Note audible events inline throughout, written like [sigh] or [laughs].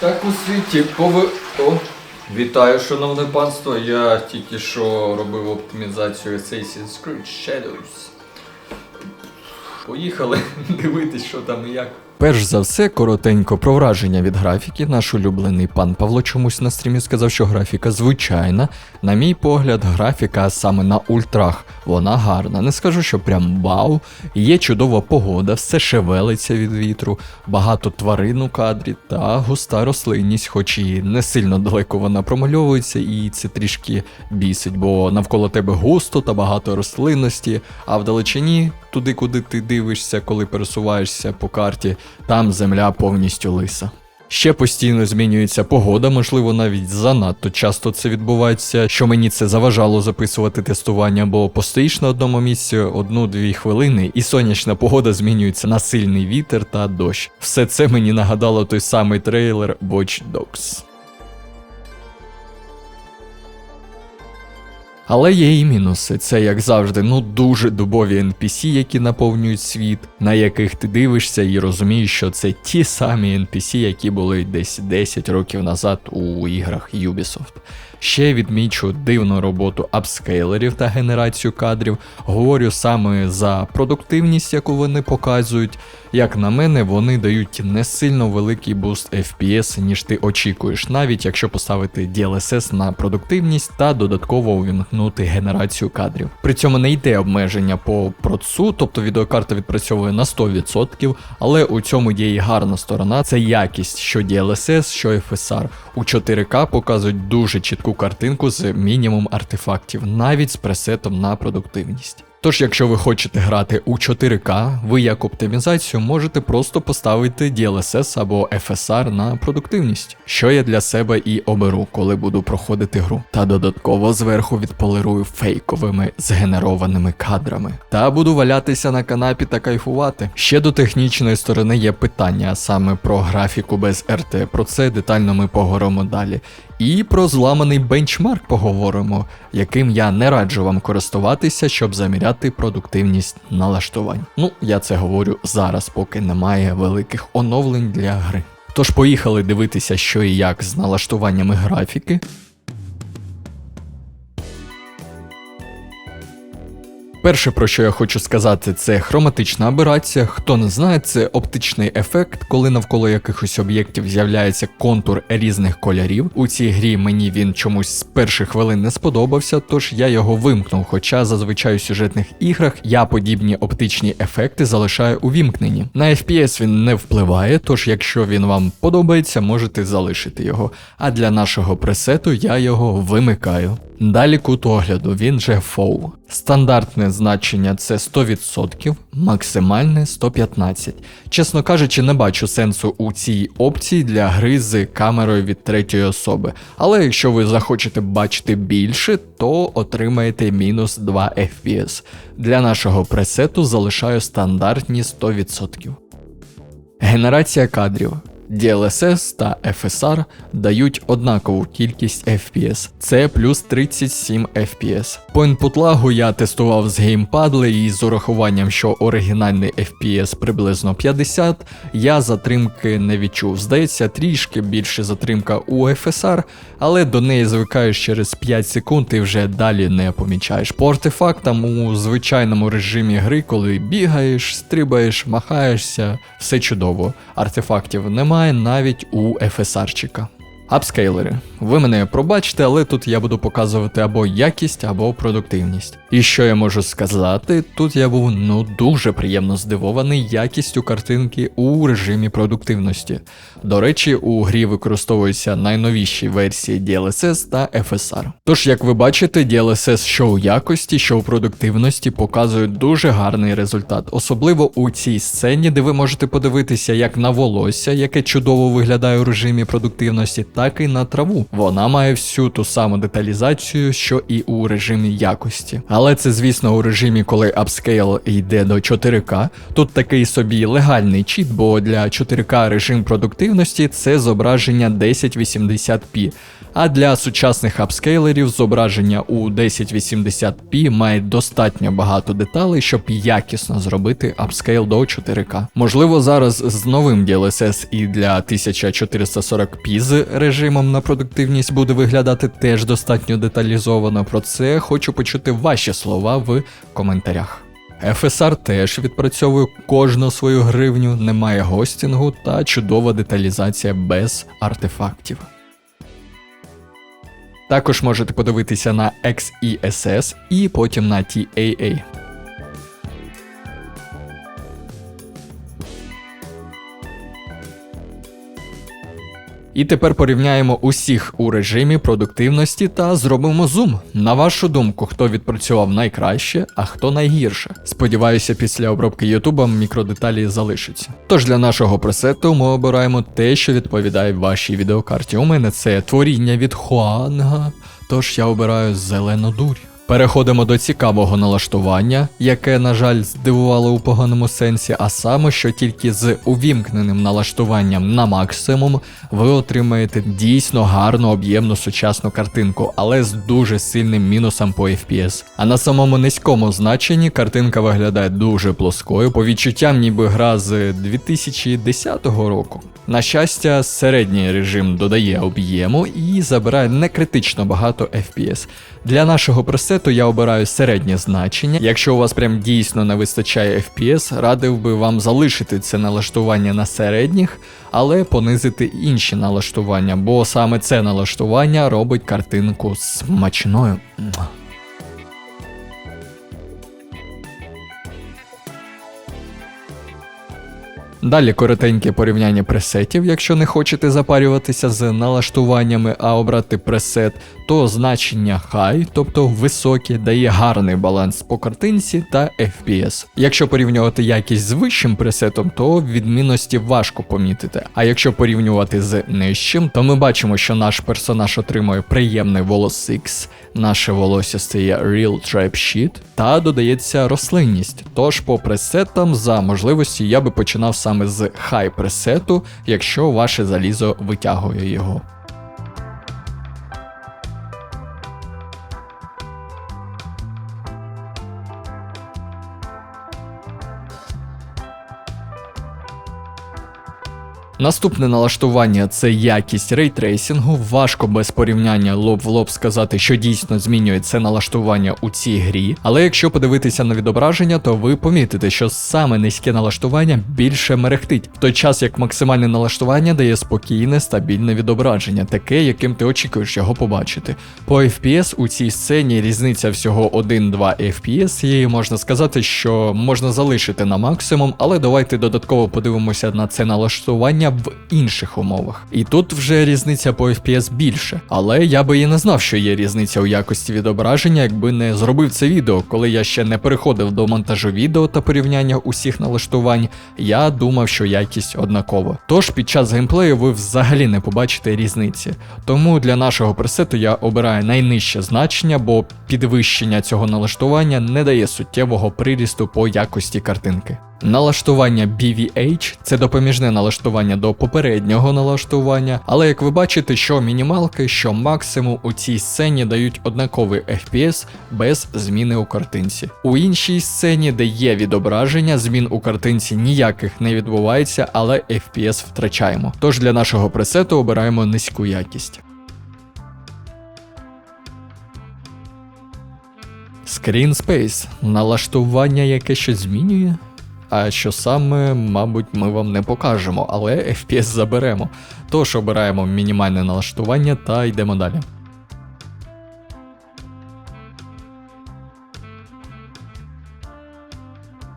Так у світі пови... О, вітаю, шановне панство. Я тільки що робив оптимізацію Assassin's Creed Shadows. Поїхали [laughs] дивитись, що там і як. Перш за все, коротенько про враження від графіки. Наш улюблений пан Павло чомусь на стрімі сказав, що графіка звичайна. На мій погляд, графіка саме на ультрах, вона гарна. Не скажу, що прям вау. Є чудова погода, все шевелиться від вітру, багато тварин у кадрі та густа рослинність, хоч і не сильно далеко вона промальовується, і це трішки бісить, бо навколо тебе густо та багато рослинності, а вдалечині, туди, куди ти дивишся, коли пересуваєшся по карті, там земля повністю лиса. Ще постійно змінюється погода, можливо, навіть занадто часто це відбувається, що мені це заважало записувати тестування, бо постоїш на одному місці одну-дві хвилини, і сонячна погода змінюється на сильний вітер та дощ. Все це мені нагадало той самий трейлер Watch Dogs. Але є і мінуси. Це як завжди, ну дуже дубові NPC, які наповнюють світ, на яких ти дивишся і розумієш, що це ті самі NPC, які були десь 10 років назад у іграх Ubisoft. Ще відмічу дивну роботу апскейлерів та генерацію кадрів. Говорю саме за продуктивність, яку вони показують. Як на мене, вони дають не сильно великий буст FPS, ніж ти очікуєш, навіть якщо поставити DLSS на продуктивність та додатково увімкнути генерацію кадрів. При цьому не йде обмеження по процу, тобто відеокарта відпрацьовує на 100%, але у цьому є і гарна сторона це якість, що DLSS, що FSR. У 4К показують дуже чітку картинку з мінімум артефактів, навіть з пресетом на продуктивність. Тож, якщо ви хочете грати у 4К, ви як оптимізацію можете просто поставити DLSS або FSR на продуктивність, що я для себе і оберу, коли буду проходити гру. Та додатково зверху відполирую фейковими згенерованими кадрами. Та буду валятися на канапі та кайфувати. Ще до технічної сторони є питання, а саме про графіку без RT. Про це детально ми поговоримо далі. І про зламаний бенчмарк поговоримо, яким я не раджу вам користуватися, щоб заміряти продуктивність налаштувань. Ну, я це говорю зараз, поки немає великих оновлень для гри. Тож поїхали дивитися, що і як з налаштуваннями графіки. Перше, про що я хочу сказати, це хроматична аберація. Хто не знає, це оптичний ефект, коли навколо якихось об'єктів з'являється контур різних кольорів. У цій грі мені він чомусь з перших хвилин не сподобався, тож я його вимкнув. Хоча зазвичай у сюжетних іграх я подібні оптичні ефекти залишаю увімкнені. На FPS він не впливає, тож якщо він вам подобається, можете залишити його. А для нашого пресету я його вимикаю. Далі кут огляду, він же FOV. Стандартне значення це 100%, максимальне 115. Чесно кажучи, не бачу сенсу у цій опції для гри з камерою від третьої особи. Але якщо ви захочете бачити більше, то отримаєте мінус 2 FPS. Для нашого пресету залишаю стандартні 100%. Генерація кадрів. DLSS та FSR дають однакову кількість FPS. Це плюс 37 FPS. По інпутлагу я тестував з геймпадли і з урахуванням, що оригінальний FPS приблизно 50, я затримки не відчув. Здається, трішки більше затримка у FSR, але до неї звикаєш через 5 секунд і вже далі не помічаєш. По артефактам у звичайному режимі гри, коли бігаєш, стрибаєш, махаєшся, все чудово. Артефактів немає навіть у FSR-чика. Апскейлери. Ви мене пробачте, але тут я буду показувати або якість, або продуктивність. І що я можу сказати, тут я був ну дуже приємно здивований якістю картинки у режимі продуктивності. До речі, у грі використовуються найновіші версії DLSS та FSR. Тож, як ви бачите, DLSS що у якості, що у продуктивності показують дуже гарний результат, особливо у цій сцені, де ви можете подивитися як на волосся, яке чудово виглядає у режимі продуктивності, так і на траву. Вона має всю ту саму деталізацію, що і у режимі якості. Але це, звісно, у режимі, коли апскейл йде до 4К. Тут такий собі легальний чіт, бо для 4К режим продуктивності це зображення 1080p. А для сучасних апскейлерів зображення у 1080p має достатньо багато деталей, щоб якісно зробити апскейл до 4К. Можливо, зараз з новим DLSS і для 1440p з режимом на продуктивність буде виглядати теж достатньо деталізовано. Про це хочу почути ваші слова в коментарях. FSR теж відпрацьовує кожну свою гривню, немає гостінгу та чудова деталізація без артефактів. Також можете подивитися на XESS і потім на TAA. І тепер порівняємо усіх у режимі продуктивності та зробимо зум. На вашу думку, хто відпрацював найкраще, а хто найгірше. Сподіваюся, після обробки Ютуба мікродеталі залишаться. Тож для нашого пресету ми обираємо те, що відповідає вашій відеокарті. У мене це творіння від Хуанга, тож я обираю зелену дурь. Переходимо до цікавого налаштування, яке, на жаль, здивувало у поганому сенсі, а саме, що тільки з увімкненим налаштуванням на максимум ви отримаєте дійсно гарну об'ємну сучасну картинку, але з дуже сильним мінусом по FPS. А на самому низькому значенні картинка виглядає дуже плоскою, по відчуттям ніби гра з 2010 року. На щастя, середній режим додає об'єму і забирає не критично багато FPS. Для нашого пресету я обираю середнє значення. Якщо у вас прям дійсно не вистачає FPS, радив би вам залишити це налаштування на середніх, але понизити інші налаштування, бо саме це налаштування робить картинку смачною. Далі коротеньке порівняння пресетів, якщо не хочете запарюватися з налаштуваннями, а обрати пресет, то значення High, тобто високе, дає гарний баланс по картинці та FPS. Якщо порівнювати якість з вищим пресетом, то відмінності важко помітити. А якщо порівнювати з нижчим, то ми бачимо, що наш персонаж отримує приємний X, наше волосся стає Real Tribe Sheet, та додається рослинність. Тож по пресетам за можливості я би починав саме з хай пресету, якщо ваше залізо витягує його. Наступне налаштування це якість рейтрейсингу. Важко без порівняння лоб в лоб сказати, що дійсно змінює це налаштування у цій грі. Але якщо подивитися на відображення, то ви помітите, що саме низьке налаштування більше мерехтить, в той час як максимальне налаштування дає спокійне, стабільне відображення, таке, яким ти очікуєш його побачити. По FPS у цій сцені різниця всього 1-2 FPS, і можна сказати, що можна залишити на максимум, але давайте додатково подивимося на це налаштування в інших умовах. І тут вже різниця по FPS більше. Але я би і не знав, що є різниця у якості відображення, якби не зробив це відео, коли я ще не переходив до монтажу відео та порівняння усіх налаштувань, я думав, що якість однакова. Тож під час геймплею ви взагалі не побачите різниці. Тому для нашого пресету я обираю найнижче значення, бо підвищення цього налаштування не дає суттєвого прирісту по якості картинки. Налаштування BVH це допоміжне налаштування до попереднього налаштування, але як ви бачите, що мінімалки, що максимум у цій сцені дають однаковий FPS без зміни у картинці. У іншій сцені, де є відображення, змін у картинці ніяких не відбувається, але FPS втрачаємо. Тож для нашого пресету обираємо низьку якість. Screen Space – налаштування, яке щось змінює. А що саме, мабуть, ми вам не покажемо, але FPS заберемо. Тож обираємо мінімальне налаштування та йдемо далі.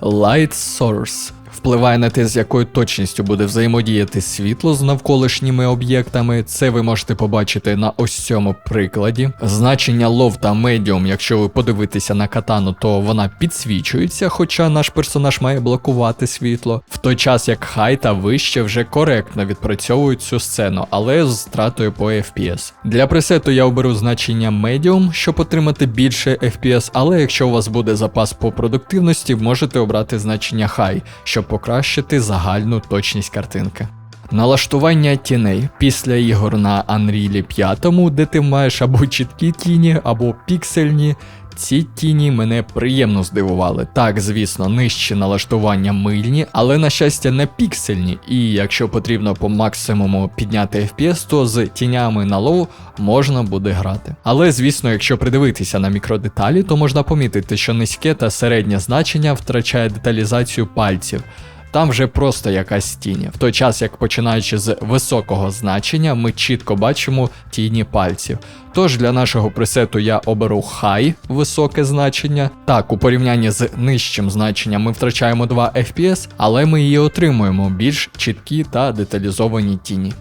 Light Source впливає на те, з якою точністю буде взаємодіяти світло з навколишніми об'єктами. Це ви можете побачити на ось цьому прикладі. Значення лов та медіум, якщо ви подивитеся на катану, то вона підсвічується, хоча наш персонаж має блокувати світло. В той час як хай та вище вже коректно відпрацьовують цю сцену, але з втратою по FPS. Для пресету я оберу значення Medium, щоб отримати більше FPS, але якщо у вас буде запас по продуктивності, можете обрати значення High, щоб покращити загальну точність картинки. Налаштування тіней після ігор на Unreal 5, де ти маєш або чіткі тіні, або піксельні. Ці тіні мене приємно здивували. Так, звісно, нижчі налаштування мильні, але на щастя не піксельні. І якщо потрібно по максимуму підняти FPS, то з тінями на лоу можна буде грати. Але звісно, якщо придивитися на мікродеталі, то можна помітити, що низьке та середнє значення втрачає деталізацію пальців там вже просто якась тінь. В той час, як починаючи з високого значення, ми чітко бачимо тіні пальців. Тож для нашого пресету я оберу High високе значення. Так, у порівнянні з нижчим значенням ми втрачаємо 2 FPS, але ми її отримуємо більш чіткі та деталізовані тіні.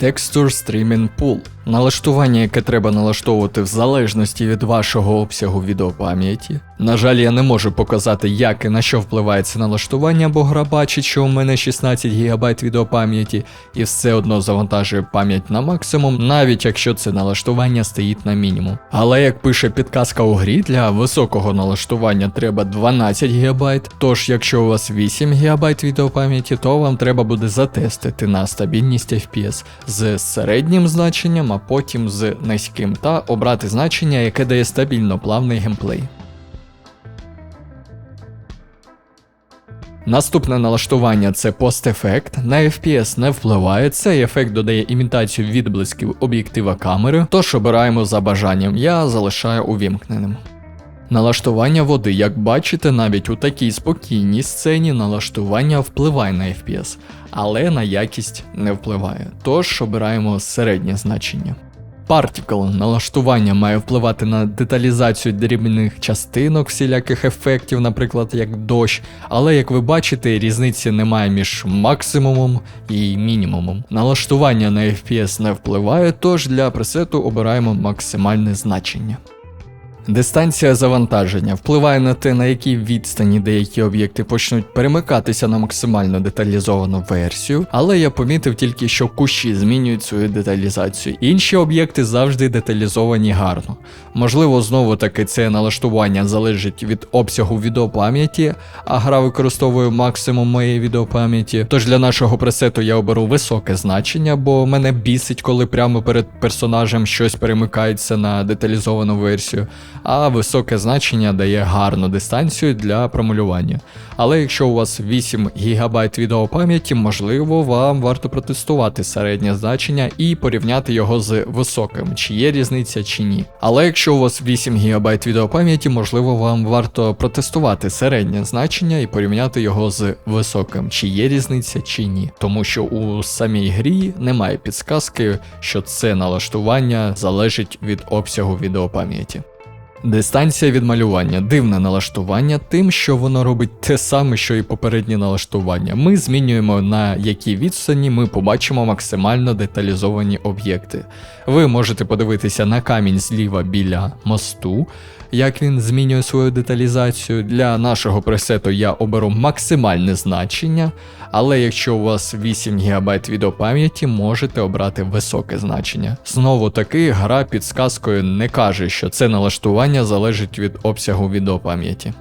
Texture Streaming Pool налаштування, яке треба налаштовувати в залежності від вашого обсягу відеопам'яті. На жаль, я не можу показати, як і на що впливає це налаштування, бо гра бачить, що у мене 16 ГБ відеопам'яті і все одно завантажує пам'ять на максимум, навіть якщо це налаштування стоїть на мінімум. Але як пише підказка у грі, для високого налаштування треба 12 ГБ, тож якщо у вас 8 ГБ відеопам'яті, то вам треба буде затестити на стабільність FPS з середнім значенням а потім з низьким, та обрати значення, яке дає стабільно плавний геймплей. Наступне налаштування це постефект. На FPS не впливає. Цей ефект додає імітацію відблисків об'єктива камери, тож обираємо за бажанням. Я залишаю увімкненим. Налаштування води, як бачите, навіть у такій спокійній сцені налаштування впливає на FPS, але на якість не впливає. Тож обираємо середнє значення. Particle налаштування має впливати на деталізацію дрібних частинок всіляких ефектів, наприклад, як дощ, але як ви бачите, різниці немає між максимумом і мінімумом. Налаштування на FPS не впливає, тож для пресету обираємо максимальне значення. Дистанція завантаження впливає на те, на якій відстані деякі об'єкти почнуть перемикатися на максимально деталізовану версію, але я помітив тільки, що кущі змінюють свою деталізацію. Інші об'єкти завжди деталізовані гарно. Можливо, знову таки це налаштування залежить від обсягу відеопам'яті, а гра використовує максимум моєї відеопам'яті. Тож для нашого пресету я оберу високе значення, бо мене бісить, коли прямо перед персонажем щось перемикається на деталізовану версію а високе значення дає гарну дистанцію для промалювання. Але якщо у вас 8 ГБ відеопам'яті, можливо, вам варто протестувати середнє значення і порівняти його з високим, чи є різниця чи ні. Але якщо у вас 8 ГБ відеопам'яті, можливо, вам варто протестувати середнє значення і порівняти його з високим, чи є різниця чи ні. Тому що у самій грі немає підсказки, що це налаштування залежить від обсягу відеопам'яті. Дистанція від малювання дивне налаштування, тим, що воно робить те саме, що і попереднє налаштування. Ми змінюємо на якій відстані ми побачимо максимально деталізовані об'єкти. Ви можете подивитися на камінь зліва біля мосту, як він змінює свою деталізацію. Для нашого пресету я оберу максимальне значення, але якщо у вас 8 ГБ відеопам'яті, можете обрати високе значення. Знову таки, гра підсказкою не каже, що це налаштування залежить від обсягу відеопам'яті.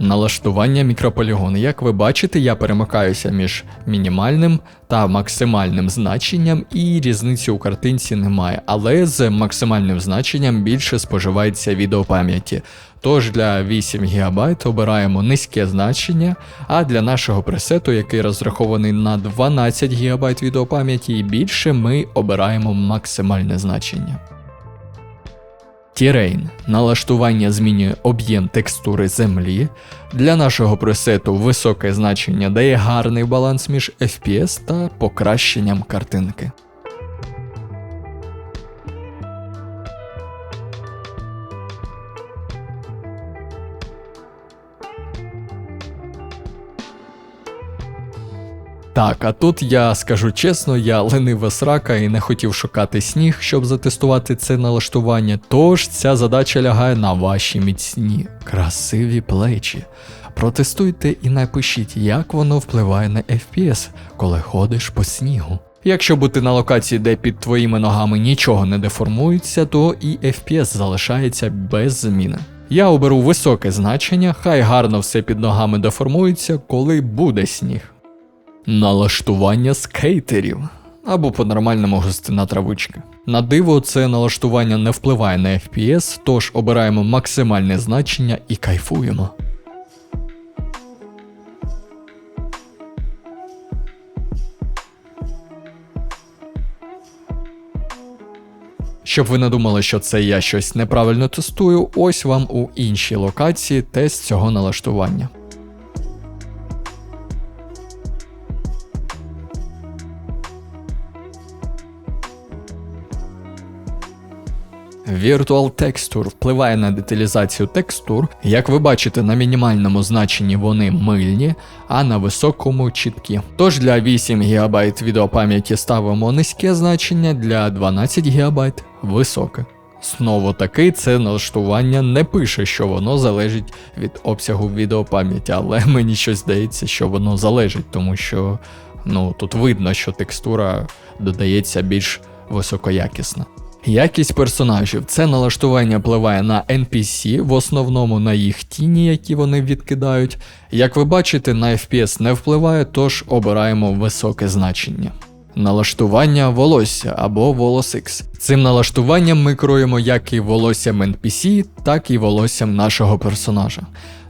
Налаштування мікрополігону. Як ви бачите, я перемикаюся між мінімальним та максимальним значенням, і різниці у картинці немає, але з максимальним значенням більше споживається відеопам'яті. Тож для 8 ГБ обираємо низьке значення, а для нашого пресету, який розрахований на 12 ГБ відеопам'яті і більше, ми обираємо максимальне значення. Terrain. Налаштування змінює об'єм текстури землі. Для нашого пресету високе значення дає гарний баланс між FPS та покращенням картинки. Так, а тут я скажу чесно, я ленива срака і не хотів шукати сніг, щоб затестувати це налаштування. Тож ця задача лягає на ваші міцні, красиві плечі. Протестуйте і напишіть, як воно впливає на FPS, коли ходиш по снігу. Якщо бути на локації, де під твоїми ногами нічого не деформується, то і FPS залишається без зміни. Я оберу високе значення, хай гарно все під ногами деформується, коли буде сніг. Налаштування скейтерів або по-нормальному густина травички. На диво, це налаштування не впливає на FPS, тож обираємо максимальне значення і кайфуємо. Щоб ви не думали, що це я щось неправильно тестую, ось вам у іншій локації тест цього налаштування. Virtual Texture впливає на деталізацію текстур. Як ви бачите, на мінімальному значенні вони мильні, а на високому чіткі. Тож для 8 ГБ відеопам'яті ставимо низьке значення, для 12 ГБ високе. Знову таки, це налаштування не пише, що воно залежить від обсягу відеопам'яті, але [laughs] мені щось здається, що воно залежить, тому що ну, тут видно, що текстура додається більш високоякісна. Якість персонажів це налаштування впливає на NPC, в основному на їх тіні, які вони відкидають. Як ви бачите, на FPS не впливає, тож обираємо високе значення. Налаштування волосся або волосикс. Цим налаштуванням ми кроємо як і волоссям NPC, так і волоссям нашого персонажа.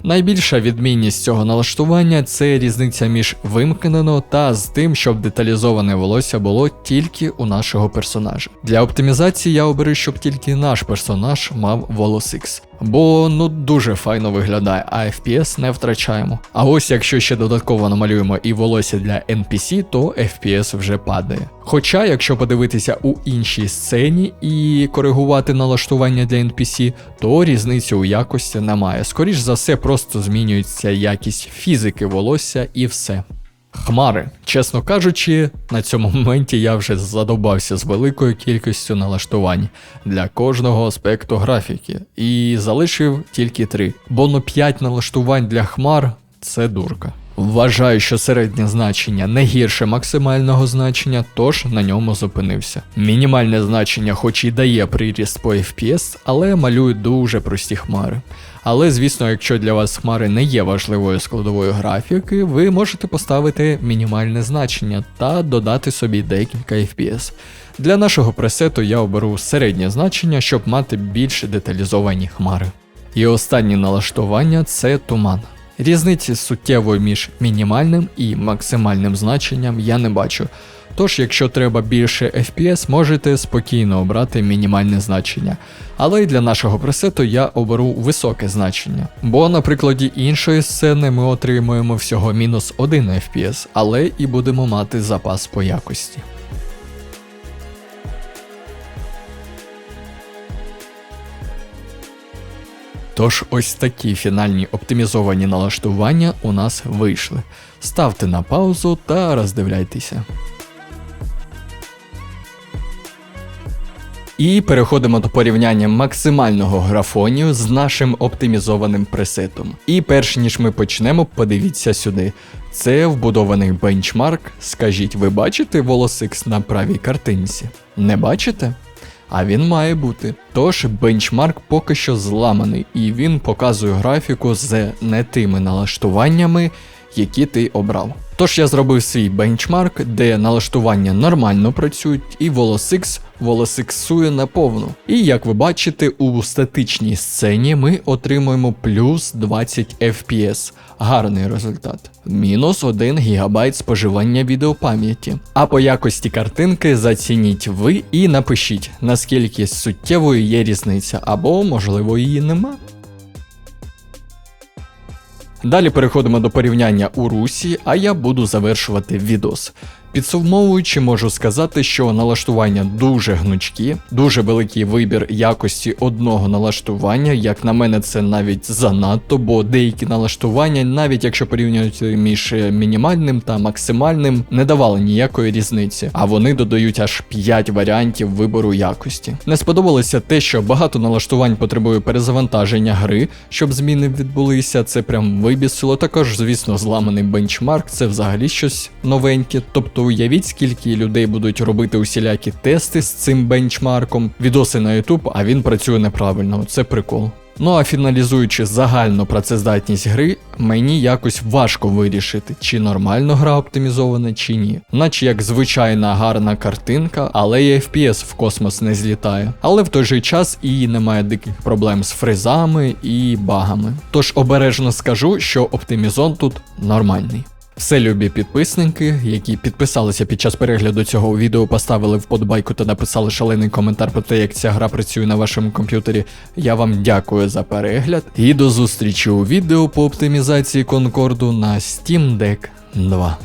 Найбільша відмінність цього налаштування це різниця між вимкнено та з тим, щоб деталізоване волосся було тільки у нашого персонажа. Для оптимізації я оберу, щоб тільки наш персонаж мав волосикс. Бо ну дуже файно виглядає, а FPS не втрачаємо. А ось якщо ще додатково намалюємо і волосся для NPC, то FPS вже падає. Хоча, якщо подивитися у іншій сцені і коригувати налаштування для NPC, то різниці у якості немає. Скоріш за все, просто змінюється якість фізики волосся і все. Хмари, чесно кажучи, на цьому моменті я вже задобався з великою кількістю налаштувань для кожного аспекту графіки і залишив тільки три, бо ну 5 налаштувань для хмар це дурка. Вважаю, що середнє значення не гірше максимального значення, тож на ньому зупинився. Мінімальне значення, хоч і дає приріст по FPS, але малює дуже прості хмари. Але, звісно, якщо для вас хмари не є важливою складовою графіки, ви можете поставити мінімальне значення та додати собі декілька FPS. Для нашого пресету я оберу середнє значення, щоб мати більш деталізовані хмари. І останнє налаштування це туман. Різниці суттєвої між мінімальним і максимальним значенням я не бачу. Тож, якщо треба більше FPS, можете спокійно обрати мінімальне значення. Але й для нашого пресету я оберу високе значення. Бо на прикладі іншої сцени ми отримуємо всього мінус 1 FPS, але і будемо мати запас по якості. Тож ось такі фінальні оптимізовані налаштування у нас вийшли. Ставте на паузу та роздивляйтеся. І переходимо до порівняння максимального графонію з нашим оптимізованим пресетом. І перш ніж ми почнемо, подивіться сюди. Це вбудований бенчмарк. Скажіть, ви бачите волосикс на правій картинці? Не бачите? а він має бути. Тож бенчмарк поки що зламаний, і він показує графіку з не тими налаштуваннями, які ти обрав. Тож я зробив свій бенчмарк, де налаштування нормально працюють, і волосикс волосиксує наповну. І як ви бачите, у статичній сцені ми отримуємо плюс 20 FPS. Гарний результат. Мінус 1 ГБ споживання відеопам'яті. А по якості картинки зацініть ви і напишіть, наскільки суттєвою є різниця, або можливо її нема. Далі переходимо до порівняння у русі, а я буду завершувати відос. Підсумовуючи, можу сказати, що налаштування дуже гнучкі, дуже великий вибір якості одного налаштування. Як на мене, це навіть занадто, бо деякі налаштування, навіть якщо порівнювати між мінімальним та максимальним, не давали ніякої різниці, а вони додають аж 5 варіантів вибору якості. Не сподобалося те, що багато налаштувань потребує перезавантаження гри, щоб зміни відбулися. Це прям вибісило. Також, звісно, зламаний бенчмарк, це взагалі щось новеньке. Тобто уявіть, скільки людей будуть робити усілякі тести з цим бенчмарком, відоси на YouTube, а він працює неправильно. Це прикол. Ну а фіналізуючи загальну працездатність гри, мені якось важко вирішити, чи нормально гра оптимізована, чи ні. Наче як звичайна гарна картинка, але і FPS в космос не злітає. Але в той же час і немає диких проблем з фризами і багами. Тож обережно скажу, що оптимізон тут нормальний. Все любі підписники, які підписалися під час перегляду цього відео, поставили вподобайку та написали шалений коментар про те, як ця гра працює на вашому комп'ютері. Я вам дякую за перегляд і до зустрічі у відео по оптимізації Конкорду на Steam Deck 2.